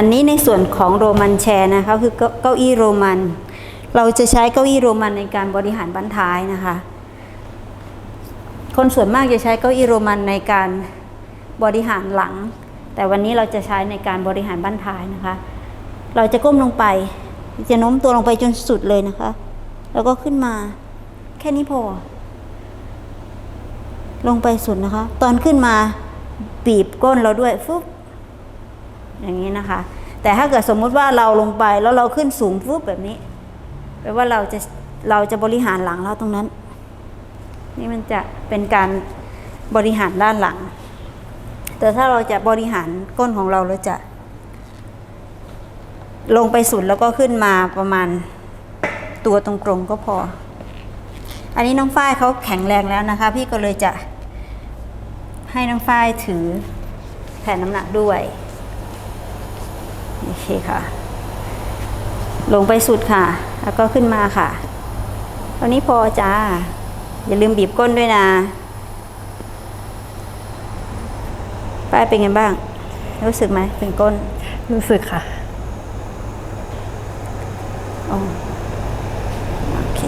อันนี้ในส่วนของโรมันแชร์นะคะคือเก้าอี้โรมัน เราจะใช้เก้าอี้โรมันในการบริหารบั้นท้ายนะคะ คนส่วนมากจะใช้เก้าอี้โรมันในการบริหารหลัง แต่วันนี้เราจะใช้ในการบริหารบั้นท้ายนะคะ เราจะก้มลงไป จะโน้มตัวลงไปจนสุดเลยนะคะ แล้วก็ขึ้นมาแค่นี้พอ ลงไปสุดนะคะ ตอนขึ้นมาบีบก้นเราด้วยฟึบ อย่างนี้นะคะ แต่ถ้าเกิดสมมุติว่าเราลงไปแล้วเราขึ้นสูงฟึบแบบนี้แปลว่าเราจะเราจะบริหารหลังเราตรงนั้น นี่มันจะเป็นการบริหารด้านหลัง แต่ถ้าเราจะบริหารก้นของเราเราจะ ลงไปสุดแล้วก็ขึ้นมาประมาณตัวตรงๆก็พอ อันนี้น้องฝ้ายเขาแข็งแรงแล้วนะคะ พี่ก็เลยจะให้น้องฝ้ายถือแผ่นน้ำหนักด้วย โอเคค่ะ ลงไปสุดค่ะ แล้วก็ขึ้นมาค่ะตอนนี้พอจ้า อย่าลืมบีบก้นด้วยนะป้ายเป็นไงบ้าง รู้สึกไหมเป็นก้น รู้สึกค่ะอ๋อโอเค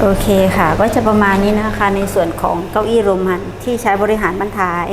โอเคค่ะ ก็จะประมาณนี้นะคะ ในส่วนของเก้าอี้โรมันที่ใช้บริหารบรรท้าย